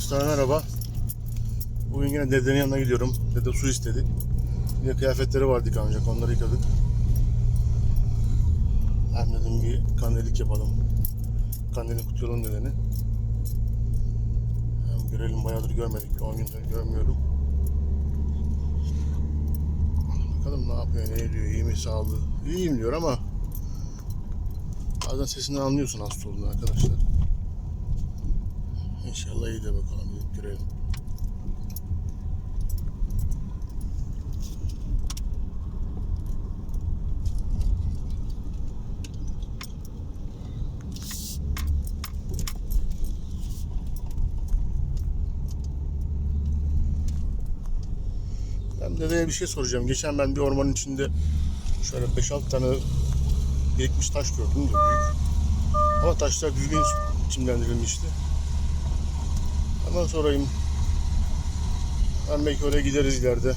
Dostlar merhaba. Bugün yine dedenin yanına gidiyorum. Dede su istedi. Bir kıyafetleri vardı yıkanacak. Onları yıkadık. Hem dedim bir kandillik yapalım. Kandilini kutlayalım dedeni. Hem görelim bayağıdır görmedik. 10 gündür görmüyorum. Bakalım ne yapıyor, ne ediyor, iyi mi sağlığı? İyiyim diyor ama bazen sesinden anlıyorsun hasta olduğunu arkadaşlar. İnşallah iyi de bakalım görelim. Dedeye bir şey soracağım. Geçen ben bir ormanın içinde şöyle 5-6 tane birikmiş taş gördüm de büyük. Ama taşlar düzgün çimlendirilmişti. Hemen sorayım. Ben belki oraya gideriz ileride.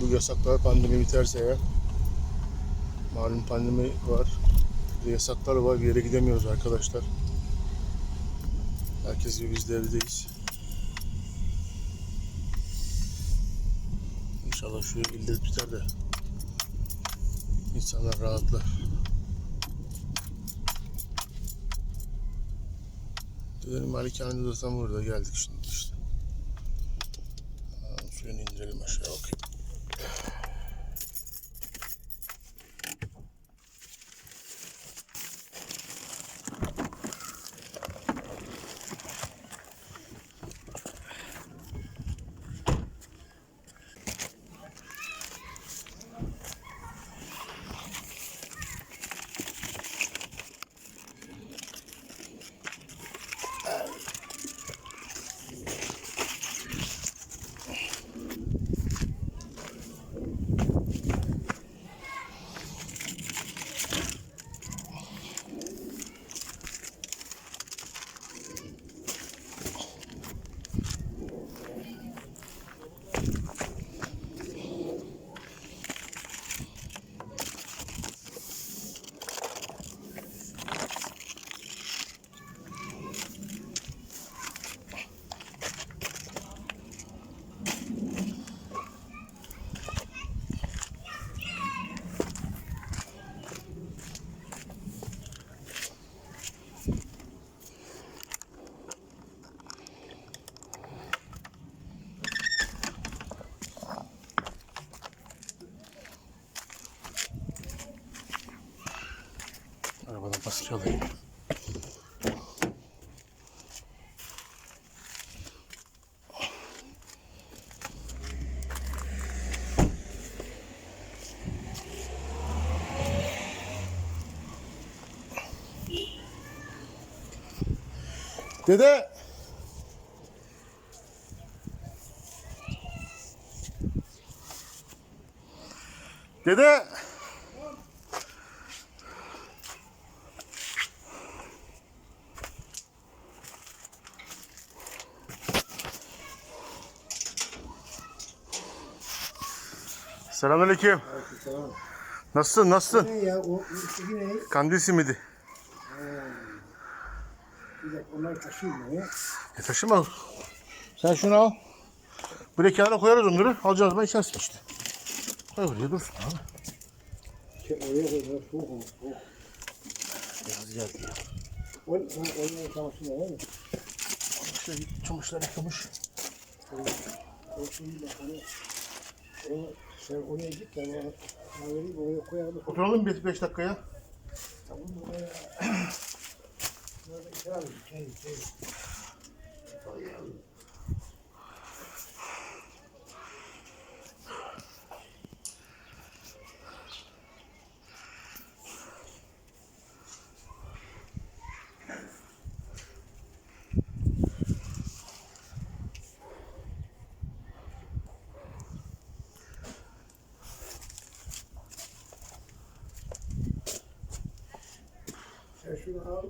Bu yasaklar pandemi biterse eğer. Malum pandemi var. Bir yasaklar var. Bir yere gidemiyoruz arkadaşlar. Herkes gibi biz de evdeyiz. İnşallah şu illet biter de insanlar rahatlar. Dedenin malikanede de tam burada geldik şimdi işte. Suyunu indirelim aşağı bakayım. Alayım. Dede. Dede. Selamünaleyküm. Nasılsın? Nasılsın? Ne ya o üstteki ne? Kandil simidi. Bir dakika onları taşıyayım ben ya. E taşıma. Sen şunu al. Buraya kenara koyarız onları. Alacağız zaman içersin işte. Koy buraya dursun abi. Şey, oraya koy biraz soğuk olur. Soğuk. Biraz geldi ya. Onu var mı? Şöyle çamaşırlar yıkamış. O şeyi bak hani. Onu, sen oraya git ben ona vereyim oraya koyalım. Oturalım bir beş dakikaya. Tamam oraya. İkram edin. Çay, çay. Sen şunu al.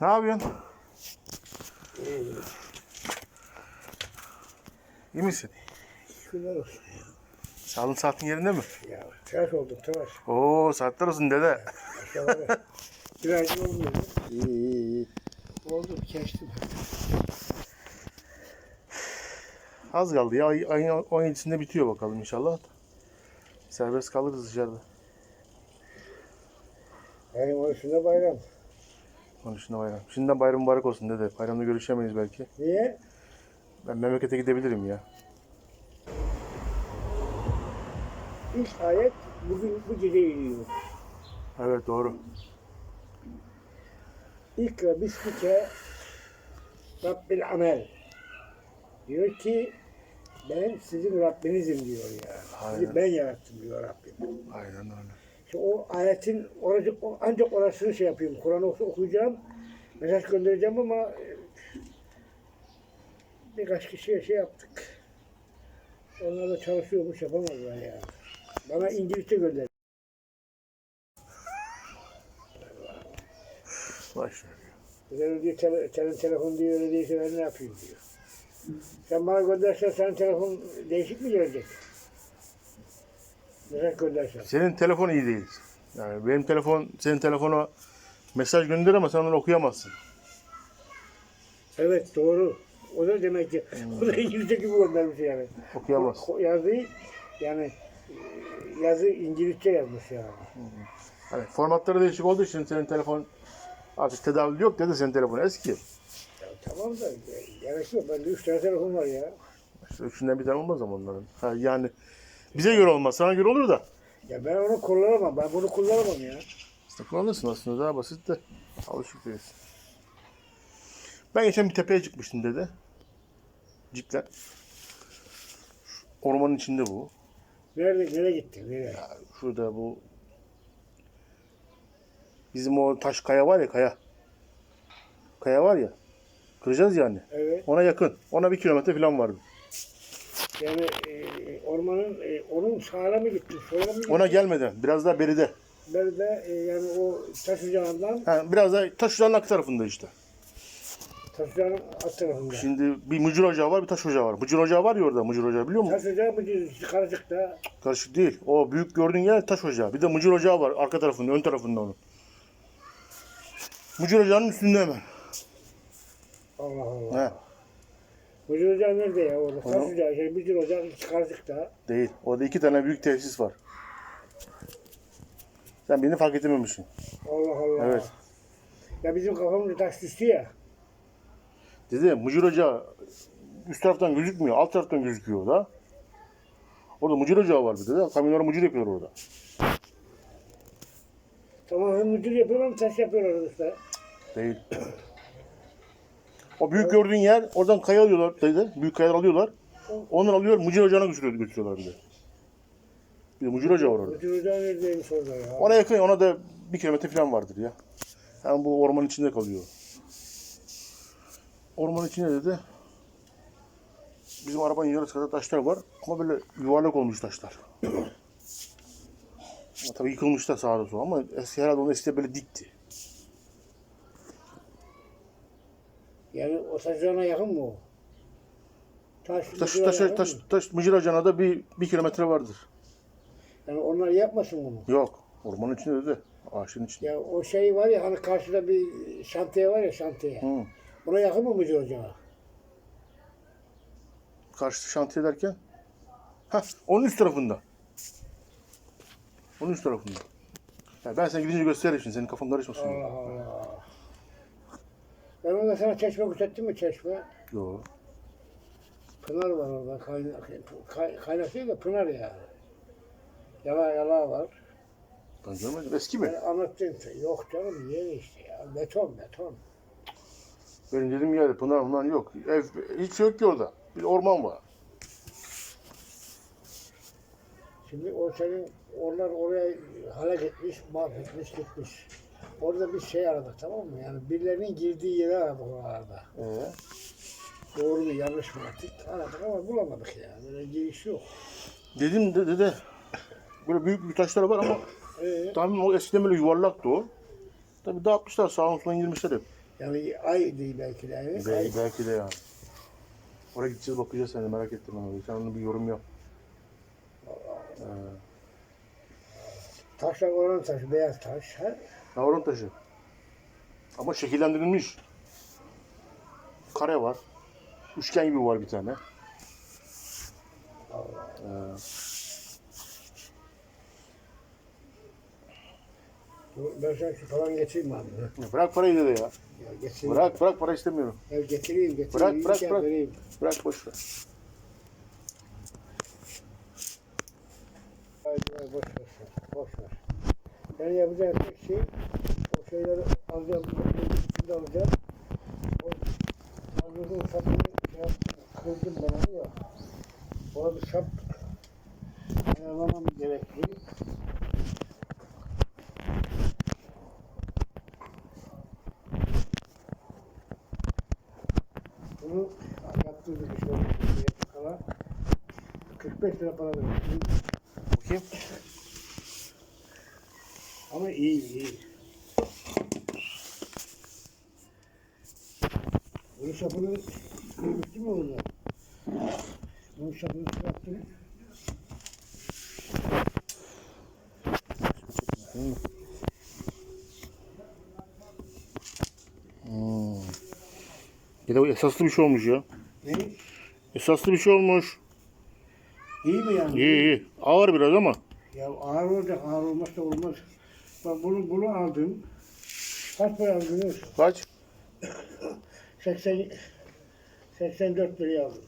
Ne yapıyorsun? İyi misin? Şunlar olsun. Sağlığın saatin yerinde mi? Ya tıraş olduk tıraş. Oo saatler olsun dede. Birazcık olmuyor. İyi iyi iyi. Oldu kestim. Az kaldı ya. Ay, ayın 17'sinde bitiyor bakalım inşallah. Serbest kalırız dışarıda. Onun üstünde bayram. Onun dışında bayram. Şimdiden bayram mübarek olsun dede. Bayramda görüşemeyiz belki. Niye? Ben memlekete gidebilirim ya. İlk ayet bugün bu gece iniyor. Evet doğru. İkra bismike Rabbil amel. Diyor ki ben sizin Rabbinizim diyor ya. Sizi Aynen. ben yarattım diyor Rabbim. Aynen öyle. İşte o ayetin oracık, ancak orasını şey yapıyorum. Kur'an oku- okuyacağım. Mesaj göndereceğim ama e, birkaç kişiye şey yaptık. Onlar da çalışıyormuş yapamazlar ya. Bana İngilizce gönder. Başla. Öyle diyor, tele, senin telefon diyor, öyle değilse ben ne yapayım diyor. Sen bana göndersen senin telefon değişik mi gelecek? Senin telefon iyi değil. Yani benim telefon, senin telefona mesaj gönder ama sen onu okuyamazsın. Evet doğru. O da demek ki o da İngilizce gibi göndermiş yani. Okuyamaz. O- Yazıyı yani e, yazı İngilizce yazmış yani. Hani formatları değişik olduğu için senin telefon artık tedavi yok dedi senin telefon eski. Ya tamam da e, gerek yok. Bende üç tane telefon var ya. İşte üçünden bir tane olmaz ama onların. Ha, yani bize göre olmaz. Sana göre olur da. Ya ben onu kullanamam. Ben bunu kullanamam ya. İşte kullanırsın aslında daha basit de. Alışık değilsin. Ben geçen bir tepeye çıkmıştım dedi. Cikler. Ormanın içinde bu. Nerede, nereye gittin? Nereye? Şurada bu bizim o taş kaya var ya kaya. Kaya var ya. Kıracağız yani. Evet. Ona yakın. Ona bir kilometre falan vardı. Yani e, ormanın e, onun sağına mı gittin? Sola mı gittin? Ona gelmeden biraz daha beride. Ben de e, yani o taş ocağından Ha, biraz daha taş ocağının arka tarafında işte. taş ocağının alt tarafında. Şimdi bir mıcır ocağı var bir taş ocağı var. Mıcır ocağı var ya orada mıcır ocağı biliyor musun? Taş ocağı mı diyorsun? Karışıkta. Karışık değil. O büyük gördüğün yer taş ocağı. Bir de mıcır ocağı var arka tarafında, ön tarafında onun. Mıcır ocağının üstünde hemen. Allah Allah. He. Mıcır ocağı nerede ya orada? Taş Onu- ocağı, şey, mıcır ocağı iki karışıkta. Değil. Orada iki tane büyük tesis var. Sen birini fark edememişsin. Allah Allah. Evet. Ya bizim kafamızda taş düştü ya. Dedi mıcır ocağı üst taraftan gözükmüyor, alt taraftan gözüküyor da. Orada mıcır ocağı var bir de. de. Kamyonlara mıcır yapıyorlar orada. Tamam hem mıcır yapıyorlar hem taş yapıyorlar işte. Değil. o büyük gördüğün yer, oradan kaya alıyorlar dedi. Büyük kayalar alıyorlar. Onları alıyor, mıcır ocağına götürüyor, götürüyorlar bir de. Bir de mıcır ocağı var orada. Mıcır ocağı neredeymiş orada ya? Ona yakın, ona da bir kilometre falan vardır ya. Yani bu ormanın içinde kalıyor. Ormanın içinde dedi. Bizim arabanın yarısı kadar taşlar var ama böyle yuvarlak olmuş taşlar. ama tabii yıkılmışlar sağda sola ama eski herhalde onun eskide böyle dikti. Yani o taş ocağına yakın mı o? Taş, Taş, mıcıra taş, yakın taş, mı? taş, Mıcır Ocağı'na da bir, bir kilometre vardır. Yani onlar yapmasın bunu. Yok. Ormanın içinde dedi. Ağaçın içinde. Ya o şey var ya hani karşıda bir şantiye var ya şantiye. Hı. Ona yakın mı mıcır ocağı? Karşı şantiye derken? Hah, onun üst tarafında. Onun üst tarafında. Ya ben sana gidince gösteririm şimdi. Senin kafan karışmasın. Allah Allah. Ben orada sana çeşme gösterdim mi çeşme? Yok. Pınar var orada. Kayna, kay, da pınar yani. Yala yala var. Ben görmedim. Eski mi? Ben anlattım. Yok canım yeni işte ya. Beton beton. Benim dediğim yerde pınar pınar yok. Ev, hiç şey yok ki orada. Bir orman var. Şimdi o senin onlar oraya halak etmiş, mahvetmiş, gitmiş. Orada bir şey aradık tamam mı? Yani birilerinin girdiği yeri aradık oralarda. Ee? Doğru mu yanlış mı artık aradık ama bulamadık yani. Böyle giriş yok. Dedim de dede. Böyle büyük büyük taşlar var ama Ee, tahmin o eskiden böyle yuvarlaktı o. Tabii dağıtmışlar sağın soluna indirmişler hep. Yani ay değil belki de. Yani. Belki, belki de yani. Oraya gideceğiz bakacağız sen de merak ettim abi. Sen onu bir yorum yap. Ee, taşlar oran taşı, beyaz taş. Ha? Navron taşı. Ama şekillendirilmiş. Kare var. Üçgen gibi var bir tane. Ee, Ben sana şu falan getireyim abi. bırak parayı dedi ya. Ya getireyim. Bırak bırak para istemiyorum. Ya getireyim, getireyim. Bırak, bırak, ki bırak. vereyim. Bırak boş ver. Haydi boş ver. Boş ver. Ben yapacağım tek şey o şeyleri alacağım, içinde alacağım. O aldığım sapını şey kırdım ben onu ya. Ona bir sap ayarlamam gerekli. Bunu yaptırdık işte. Kalan 45 lira para verdim. Bakayım. Ama iyi. Bunun sapını bitti mi onlar? Bunun sapını çıkarttınız. Bir de bu esaslı bir şey olmuş ya. Ne? Esaslı bir şey olmuş. İyi mi yani? İyi iyi. Ağır biraz ama. Ya ağır olacak, ağır olmazsa olmaz. Bak bunu, bunu aldım. Kaç para biliyor musun? Kaç? 80, 84 liraya aldım.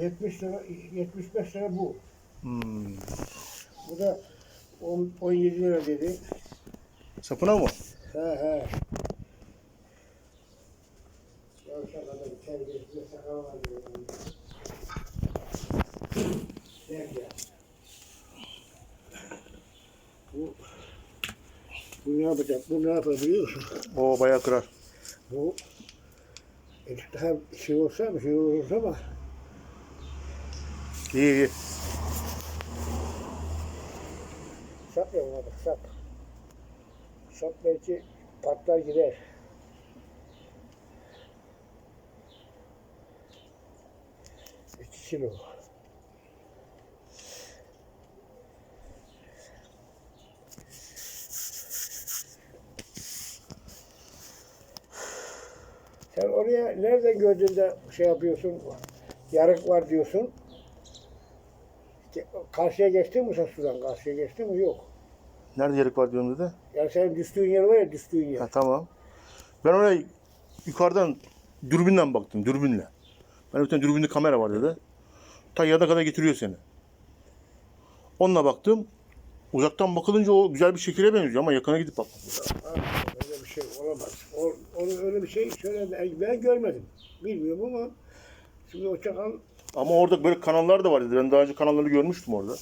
70 lira, 75 lira bu. Hmm. Bu da 10, 17 lira dedi. Sapına mı? He he. Yavşak adam terbiyesiz sakal var diyor. Gel gel. Bu, bu ne yapacak? Bu ne yapar biliyor musun? O bayağı kırar. Bu e, daha şey olsa mı şey olursa ama İyi iyi. sap ya buna bak sap. Sap belki patlar gider. İki kilo. Sen oraya nereden gördüğünde şey yapıyorsun, yarık var diyorsun. Karşıya geçtin mi sen sudan? Karşıya geçtin mi? Yok. Nerede yarık var diyorum dedi. Yani senin düştüğün yer var ya düştüğün yer. Ha, tamam. Ben oraya yukarıdan dürbünden baktım. Dürbünle. Ben tane dürbünlü kamera var dedi. Ta yana kadar getiriyor seni. Onunla baktım. Uzaktan bakılınca o güzel bir şekilde benziyor ama yakına gidip bak. Ha, öyle bir şey olamaz. O, onu öyle bir şey şöyle ben, görmedim. Bilmiyorum ama şimdi o çakal Ama orada böyle kanallar da var dedi. Ben daha önce kanalları görmüştüm orada.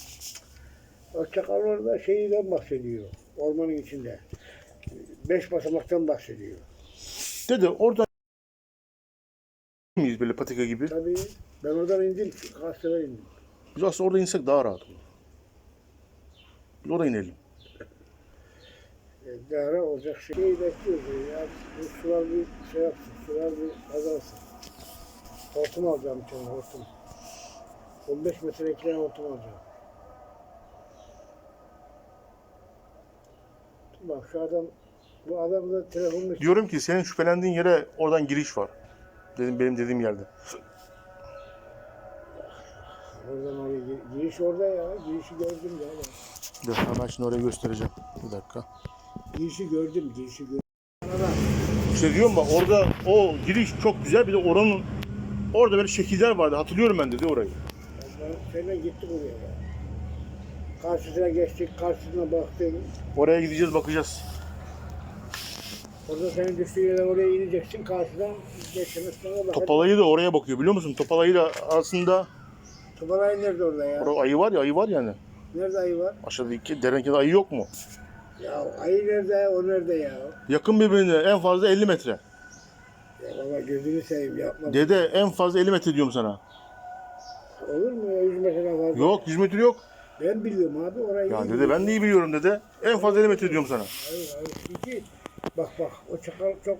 o çakal orada şeyden bahsediyor. Ormanın içinde. Beş basamaktan bahsediyor. Dedi oradan miyiz böyle patika gibi? Tabii ben oradan indim. Sefer indim. Biz aslında orada insek daha rahat olur. Biz oraya inelim. E, Değerli olacak şey. Şeyi bekliyoruz ya. Bu sular bir şey yapsın. Sular bir kazansın. Hortum alacağım bir tane hortum. 15 metre ekleyen hortum alacağım. Bak şu adam bu adam da telefonla Diyorum ki senin şüphelendiğin yere oradan giriş var. Dedim benim dediğim yerde. oradan oraya gir- giriş orada ya. Girişi gördüm ya. Dur hemen şimdi oraya göstereceğim. Bir dakika. Girişi gördüm. Girişi gördüm. İşte diyorum bak orada o giriş çok güzel. Bir de oranın orada böyle şekiller vardı. Hatırlıyorum ben dedi orayı. Ben seninle gittik oraya ya. Karşısına geçtik. Karşısına baktık. Oraya gideceğiz bakacağız. Orada senin düştüğün yere oraya ineceksin. Karşıdan geçmek sana bak. Topalayı da oraya bakıyor biliyor musun? Topalayı da arasında Topalay nerede orada ya? orada ayı var ya ayı var yani. Nerede ayı var? Aşağıdaki derenkede ayı yok mu? Ya ayı nerede? O nerede ya? Yakın birbirine en fazla 50 metre. Ya baba gözünü seveyim yapma. Dede en fazla 50 metre diyorum sana. Olur mu ya 100 metreden fazla? Yok 100 metre yok. Ben biliyorum abi orayı. Ya dede ben de iyi biliyorum dede. En fazla 50 metre diyorum sana. Hayır hayır. Çünkü Bak bak o çakal çok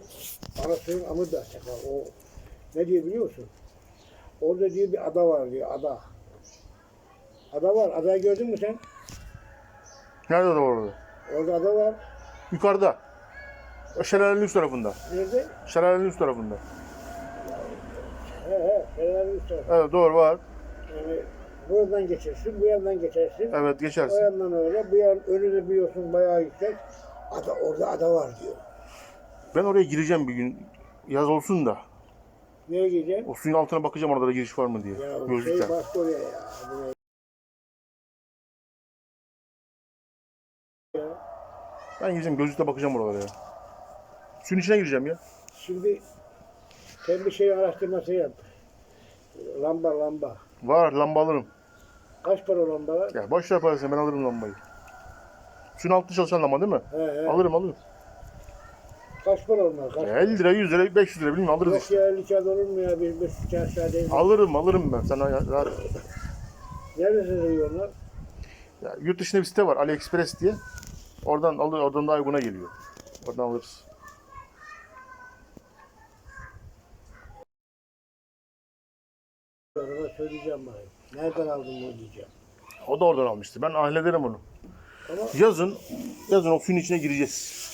anasının amı da çakal. O ne diyor biliyor musun? Orada diyor bir ada var diyor ada. Ada var. Adayı gördün mü sen? Nerede orada? Orada ada var. Yukarıda. O şelalenin üst tarafında. Nerede? Şelalenin üst tarafında. He he. Fener'in üst tarafı. Evet doğru var. Yani bu yandan geçersin, bu yandan geçersin. Evet O geçersin. yandan öyle, bu yan önü de biliyorsun bayağı yüksek. Ada, orada ada var diyor. Ben oraya gireceğim bir gün. Yaz olsun da. Nereye gideceksin? O suyun altına bakacağım orada da giriş var mı diye. Ya Gözlükten. şey bastı oraya. Ya. Ben gireceğim gözlükle bakacağım oralara ya. Suyun içine gireceğim ya. Şimdi sen bir şey araştırması yap. Lamba lamba. Var lamba alırım. Kaç para lambalar? Ya boş ver parasını ben alırım lambayı. Suyun altında çalışan lamba değil mi? He he. Alırım alırım. Kaç para onlar? Kaç Ya 50 lira 100 lira 500 lira bilmiyorum alırız Yok işte. ya 50 kağıt olur mu ya? Bir, bir suç aşağı değil. Alırım alırım ben sana ya, rahat. Nerede satılıyor onlar? Ya, yurt dışında bir site var AliExpress diye. Oradan alır oradan daha uyguna geliyor. Oradan alırız. Ona söyleyeceğim bana. Nereden aldın bunu diyeceğim. O da oradan almıştı. Ben hallederim onu. Ama Yazın yazın o suyun içine gireceğiz.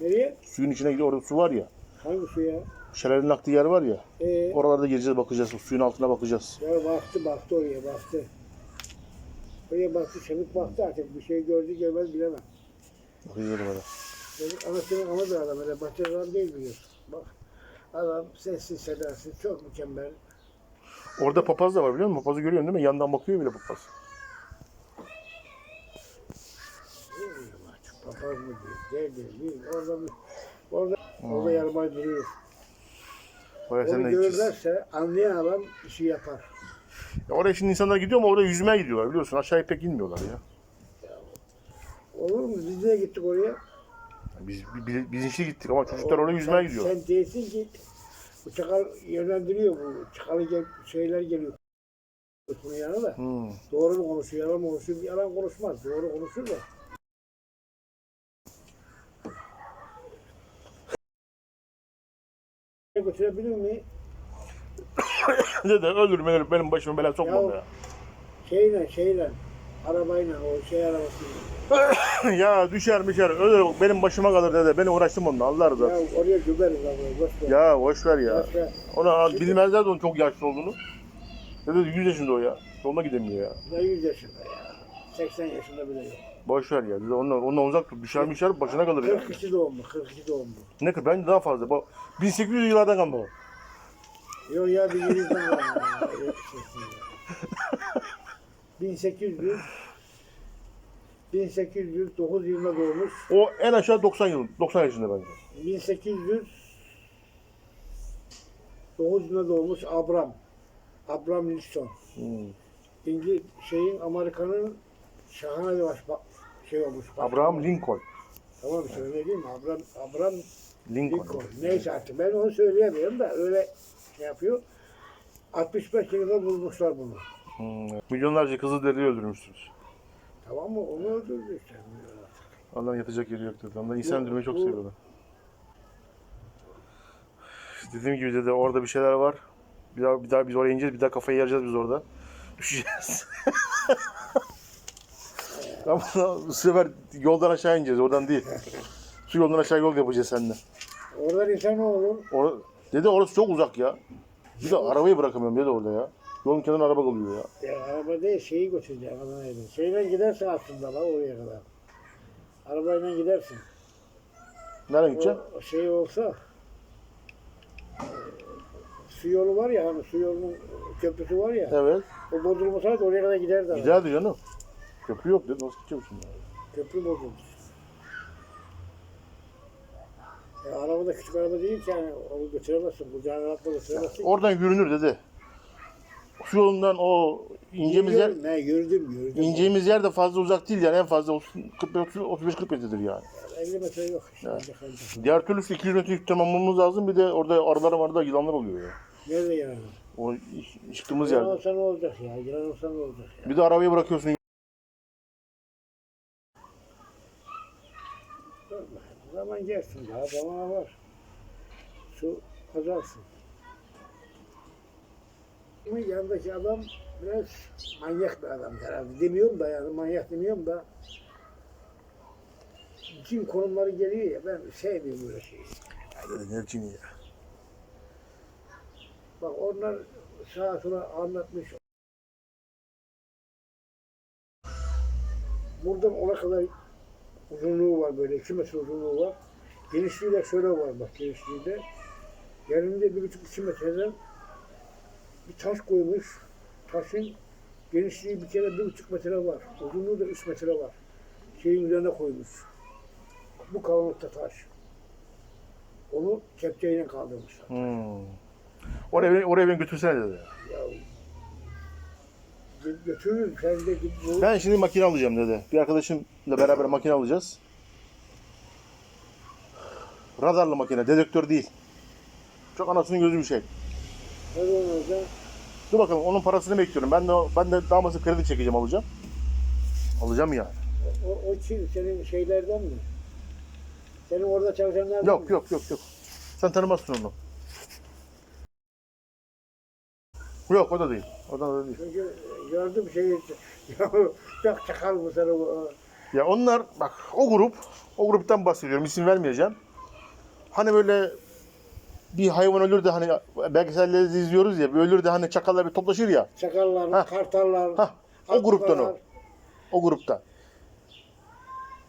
nereye? Suyun içine gidiyor orada su var ya. Hangi su ya? Şelalenin aktığı yer var ya. Ee, Oralarda gireceğiz bakacağız. O suyun altına bakacağız. ya baktı baktı oraya baktı. Oraya baktı çabuk baktı artık bir şey gördü görmez bilemem. Orada. Çocuk anasının ama bir adam öyle bahçe adam değil biliyorsun. Bak adam sessiz sedasız çok mükemmel. Orada papaz da var biliyor musun? Papazı görüyorsun değil mi? Yandan bakıyor bile papaz. Artık papaz mı diyor, der diyor, bilmiyorum. Orada bir, orada, orada yarmay duruyor. Oraya sen Onu de gideceğiz. görürlerse anlayan adam işi yapar. Ya Oraya şimdi insanlar gidiyor ama orada yüzmeye gidiyorlar biliyorsun. Aşağıya pek inmiyorlar ya. Olur mu? Biz de gittik oraya. Biz biz, bilinçli gittik ama çocuklar oraya yüzmeye sen, gidiyor. Sen değilsin ki bu çakal yönlendiriyor bu. Çakalı gel, şeyler geliyor. Bunun yanına da. Hmm. Doğru mu konuşuyor, yalan mı konuşuyor? Yalan konuşmaz. Doğru konuşur da. Götürebilir mi? Dede öldür beni benim başıma bela sokma Ya-. Şeyle, şeyle. Arabayla, o şey arabasıyla. ya düşer düşer ölür benim başıma kalır dede. Beni uğraştım onunla Allah razı Ya olsun. oraya gömeriz abi. Boş ver. Ya boş ver ya. Boş ver. Ona bilmezler de onun çok yaşlı olduğunu. Dede 100 yaşında o ya. Yoluna gidemiyor ya. Ne 100 yaşında ya. 80 yaşında bile yok. Boş ver ya. Dede ondan, ondan uzak dur. Düşer düşer başına kalır ya. 42 doğumlu, 42 doğumlu. Ne kadar? Bence daha fazla. Bak 1800 yıllardan kalma o. Yok ya bir yüzden var. ya. Öyle şey değil. 1800 1809 yılında doğmuş. O en aşağı 90 yıl. 90 yaşında bence. 1800 9 yılında doğmuş Abram. Abram Lincoln. Hmm. İngiliz şeyin Amerika'nın şahane bir baş, şey olmuş. baş- Abraham Lincoln. Tamam söyleyeyim mi? Abram, Abram Lincoln. Lincoln. Neyse artık ben onu söyleyemiyorum da öyle şey yapıyor. 65 yılında bulmuşlar bunu. Hmm. Milyonlarca kızı deri öldürmüşsünüz. Tamam mı? Onu öldürdü işte. Ondan yatacak yeri yok dedi. Ondan insan öldürmeyi çok bu- seviyorlar. Dediğim gibi de orada bir şeyler var. Bir daha, bir daha biz oraya ineceğiz. Bir daha kafayı yaracağız biz orada. Düşeceğiz. Ama bu sefer yoldan aşağı ineceğiz. Oradan değil. Su yoldan aşağı yol yapacağız seninle. Oradan insan ne olur? Or dedi orası çok uzak ya. Bir de arabayı bırakamıyorum dedi orada ya. Yolun kenarına araba kalıyor ya. Ya araba değil şeyi götüreceğim Adana'ya. Şeyle gidersin aslında la oraya kadar. Arabayla gidersin. Nereye gideceğim? O şey olsa e, su yolu var ya hani su yolunun köprüsü var ya. Evet. O bozulmasaydı oraya kadar giderdi. araba. Giderdi canım. Köprü yok dedi. Nasıl gideceğim şimdi? Köprü bozulmuş. E, araba da küçük araba değil ki yani onu götüremezsin. Kucağına atma götüremezsin. Oradan yürünür dedi. Su yolundan o ineceğimiz yer Yürüyorum, Ne yürüdüm yürüdüm. ineceğimiz yer de fazla uzak değil yani en fazla 35-40 metredir yani. 50 metre yok. işte, ancak ancak. Diğer türlüsü 200 metre yük tamamlamamız lazım. Bir de orada aralar arada yılanlar oluyor ya. Nerede yani? O çıktığımız Yılan yerde. olsa ne olacak ya? Yılan olsa ne olacak ya? Bir de arabayı bırakıyorsun. Zaman gelsin daha zaman var. Su azalsın. Ama yanındaki adam biraz manyak bir adam herhalde. Demiyorum da yani manyak demiyorum da cin konumları geliyor ya ben sevmiyorum böyle şeyi. Ne cini ya. Bak onlar sağa sola anlatmış. Buradan ona kadar uzunluğu var böyle, iki metre uzunluğu var. Genişliği de şöyle var bak genişliği de. Yerinde bir buçuk iki metreden bir taş koymuş. Taşın genişliği bir kere bir buçuk metre var. Uzunluğu da üç metre var. Şeyin üzerine koymuş. Bu kalınlıkta taş. Onu kepçeyle kaldırmışlar. Hmm. Oraya beni, oraya beni götürsene dedi. Ya gö- götürürüm sen de git bu. Ben şimdi makine alacağım dedi. Bir arkadaşımla beraber makine alacağız. Radarlı makine, dedektör değil. Çok anasının gözü bir şey. Orada Dur bakalım onun parasını bekliyorum. Ben de ben de daması kredi çekeceğim alacağım. Alacağım ya. o, o kim senin şeylerden mi? Senin orada çalışanlardan Yok mı? yok yok yok. Sen tanımazsın onu. Yok o da değil. O da değil. Çünkü gördüm şeyi. Ya çok çakal bu sana. Ya onlar bak o grup, o gruptan bahsediyorum. isim vermeyeceğim. Hani böyle bir hayvan ölür de hani belgesellerde izliyoruz ya. Bir ölür de hani çakallar bir toplaşır ya. Çakallar, Hah. kartallar. Hah, o gruptan o. O gruptan.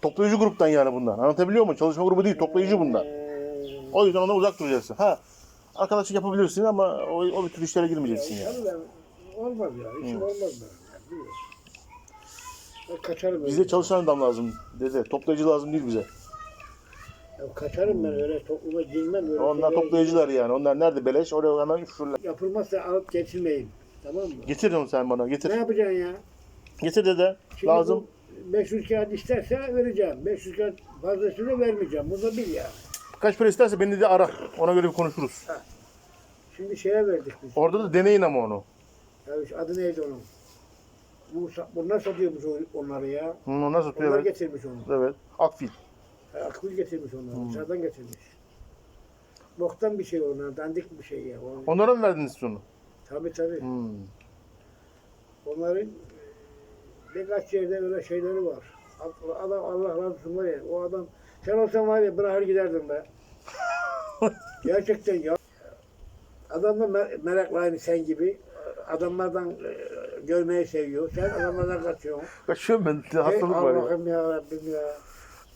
Toplayıcı gruptan yani bunlar. Anlatabiliyor muyum? Çalışma grubu değil, toplayıcı bunlar. Ee, O yüzden ona uzak duracaksın. Ha, arkadaşlık yapabilirsin ama o, o bir tür işlere girmeyeceksin yani. tabii ben, olmaz ya. İşim olmaz benim. Yani. Ben kaçarım Bize çalışan adam lazım dedi. Toplayıcı lazım değil bize. Ya kaçarım ben öyle topluma girmem. Öyle Onlar şeylere- toplayıcılar yani. Onlar nerede beleş? Oraya hemen üşürler. Yapılmazsa alıp getirmeyin. Tamam mı? Getir onu sen bana. Ne Getir. yapacaksın ya? Getir dede. Şimdi Lazım. bu 500 kağıt isterse vereceğim. 500 kağıt fazlasını vermeyeceğim. Bunu da bil ya. Kaç para isterse beni de ara. Ona göre bir konuşuruz. Şimdi şeye verdik biz. Orada da deneyin ama onu. Ya adı neydi onun? Bu, sa- bunlar satıyormuş o- onları ya. Hı, Onlar satıyor Onlar evet. getirmiş onu. Evet. Akfil. Akbil getirmiş onları. Dışarıdan getirmiş. Boktan bir şey onlar. Dandik bir şey ya. O- Onlara mı verdiniz onu? Tabii tabii. Hmm. Onların e, birkaç yerde öyle şeyleri var. Adam Allah razı olsun var ya. O adam sen olsan var ya bırakır giderdin be. Gerçekten ya. Adam da mer- meraklı aynı sen gibi. Adamlardan e, görmeyi seviyor. Sen adamlardan kaçıyorsun. Kaçıyorum ben. Hey, hastalık var ya. Allah'ım ya Rabbim ya.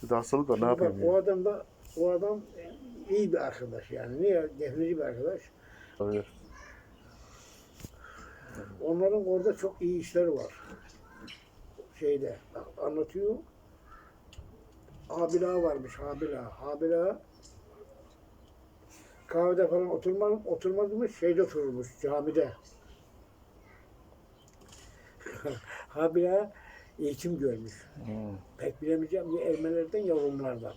Bir de hastalık var. Ne Şimdi bak, yapayım o ya? adam da o adam e, iyi bir arkadaş yani. Niye? Defneci bir arkadaş. Evet. Onların orada çok iyi işleri var. Şeyde bak anlatıyor. Habila varmış Habila. Habila kahvede falan oturmaz, oturmazmış şeyde otururmuş camide. Habila eğitim görmüş. Hmm. Pek bilemeyeceğim ya Ermenilerden ya Rumlardan.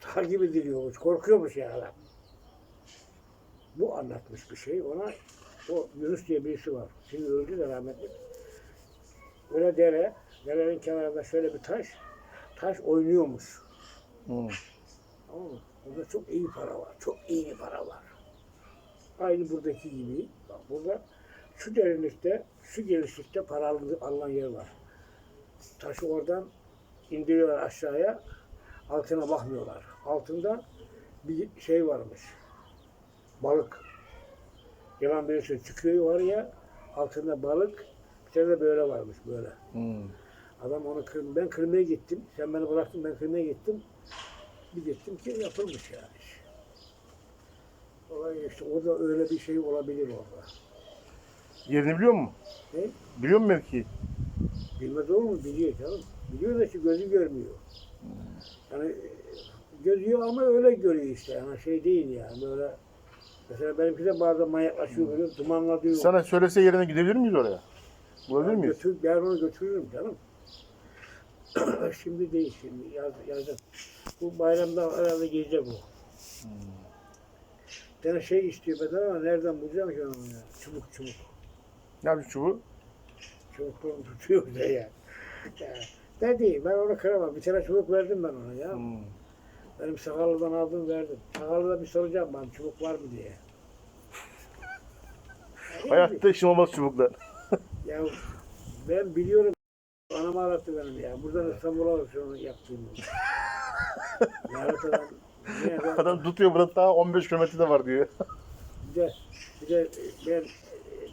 Takip ediliyormuş, korkuyormuş ya adam. Bu anlatmış bir şey. Ona o Yunus diye birisi var. Şimdi öldü de rahmetli. Böyle dere, derenin kenarında şöyle bir taş. Taş oynuyormuş. Hmm. Tamam mı? Burada çok iyi para var. Çok iyi para var. Aynı buradaki gibi. Bak burada şu derinlikte, şu genişlikte para alın- alınan yer var. Taşı oradan indiriyorlar aşağıya. Altına bakmıyorlar. Altında bir şey varmış. Balık. Yalan birisi çıkıyor yukarıya. Altında balık. Bir tane de böyle varmış böyle. Hmm. Adam onu kır, ben kırmaya gittim. Sen beni bıraktın ben kırmaya gittim. Bir gittim ki yapılmış yani. Olay işte orada öyle bir şey olabilir orada. Yerini biliyor musun? Ne? Biliyor musun mevkiyi? Bilmez olur mu? Biliyor canım. Biliyor da ki gözü görmüyor. Yani e, görüyor ama öyle görüyor işte. Yani şey değil yani böyle. Mesela benimki de bazen manyaklaşıyor böyle dumanla diyor. Sana söylese yerine gidebilir miyiz oraya? Bulabilir miyiz? Götür, ben onu götürürüm canım. şimdi değil şimdi. Yaz, yazın. Bu bayramda herhalde gelecek bu. Bir tane şey istiyor benden ama nereden bulacağım ki onu ya? Çubuk çubuk. Ne yapacak çubuğu? Çubuklarını tutuyor bize ya. ya. Ne diyeyim ben onu kıramam. Bir tane çubuk verdim ben ona ya. Hmm. Benim sakallıdan aldım verdim. Sakallıda bir soracağım ben çubuk var mı diye. Hayatta işim olmaz çubuklar. Ya ben biliyorum. Anam arattı benim ya. Buradan İstanbul'a onu yaptığımı. Yaratadan ne ben, Adam tutuyor burada daha 15 kilometre de var diyor. bir de, bir de ben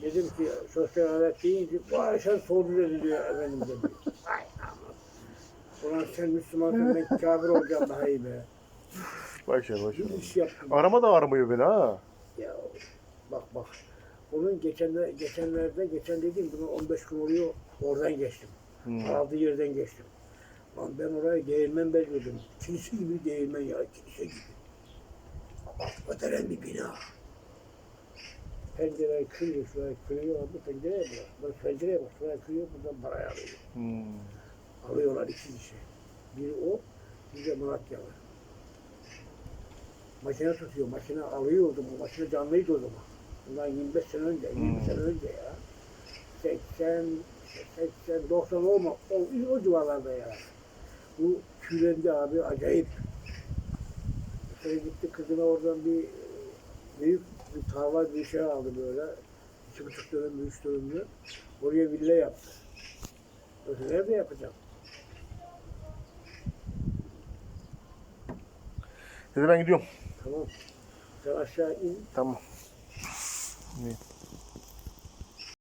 dedim ki sosyal alet deyince vay sen solcu dedi diyor efendim dedi. Ay aman. Ulan sen Müslümansın ben kafir olacağım daha iyi be. Bir şimdi. iş yaptım. Arama da aramıyor beni ha. Ya bak bak. Bunun geçenler, geçenlerde, geçen dediğim bunun 15 gün oluyor oradan geçtim. Hmm. Aldığı yerden geçtim. Lan ben oraya değirmen bekliyordum. Kilise gibi değirmen ya, kilise gibi. Öteren bir bina. Pencereyi kırıyor, şuraya kırıyor, bu pencereye bak. Bak pencereye bak, şuraya kırıyor, buradan parayı alıyor. Hmm. Alıyorlar iki kişi. Biri o, bir de Malatyalı. Makine tutuyor, makine alıyordu. Bu makine canlıydı o zaman. Bundan 25 sene önce, 20 Hmm. sene önce ya. 80, 80, 90 olma, o, o civarlarda ya. Bu kürendi abi, acayip. Sonra gitti kızına oradan bir e, büyük bir tarla bir şey aldı böyle. İki buçuk dönüm, üç dönümlü. Oraya villa yaptı. Öyle nerede yapacağım? Dedi ben gidiyorum. Tamam. Sen aşağı in. Tamam. İyi.